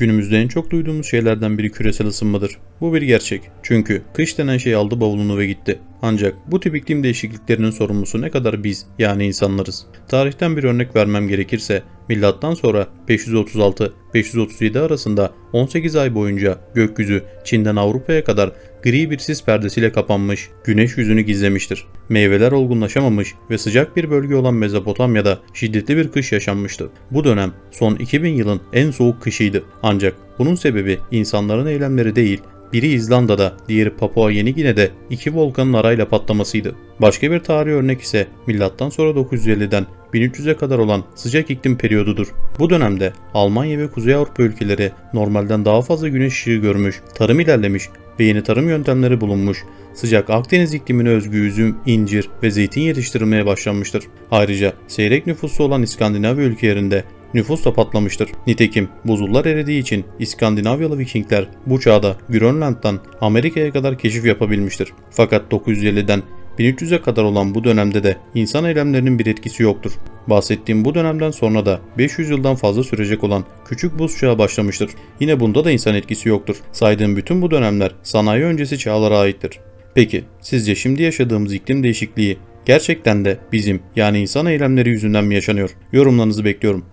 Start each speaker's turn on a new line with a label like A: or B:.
A: Günümüzde en çok duyduğumuz şeylerden biri küresel ısınmadır. Bu bir gerçek. Çünkü kış denen şey aldı bavulunu ve gitti. Ancak bu tip iklim değişikliklerinin sorumlusu ne kadar biz yani insanlarız. Tarihten bir örnek vermem gerekirse milattan sonra 536-537 arasında 18 ay boyunca gökyüzü Çin'den Avrupa'ya kadar gri bir sis perdesiyle kapanmış, güneş yüzünü gizlemiştir. Meyveler olgunlaşamamış ve sıcak bir bölge olan Mezopotamya'da şiddetli bir kış yaşanmıştı. Bu dönem son 2000 yılın en soğuk kışıydı. Ancak bunun sebebi insanların eylemleri değil, biri İzlanda'da, diğeri Papua Yeni Gine'de iki volkanın arayla patlamasıydı. Başka bir tarih örnek ise milattan sonra 950'den 1300'e kadar olan sıcak iklim periyodudur. Bu dönemde Almanya ve Kuzey Avrupa ülkeleri normalden daha fazla güneş ışığı görmüş, tarım ilerlemiş ve yeni tarım yöntemleri bulunmuş, sıcak Akdeniz iklimine özgü üzüm, incir ve zeytin yetiştirilmeye başlanmıştır. Ayrıca seyrek nüfuslu olan İskandinavya ülkelerinde nüfus da patlamıştır. Nitekim buzullar eridiği için İskandinavyalı Vikingler bu çağda Grönland'dan Amerika'ya kadar keşif yapabilmiştir. Fakat 950'den 1300'e kadar olan bu dönemde de insan eylemlerinin bir etkisi yoktur. Bahsettiğim bu dönemden sonra da 500 yıldan fazla sürecek olan küçük buz çağı başlamıştır. Yine bunda da insan etkisi yoktur. Saydığım bütün bu dönemler sanayi öncesi çağlara aittir. Peki sizce şimdi yaşadığımız iklim değişikliği gerçekten de bizim yani insan eylemleri yüzünden mi yaşanıyor? Yorumlarınızı bekliyorum.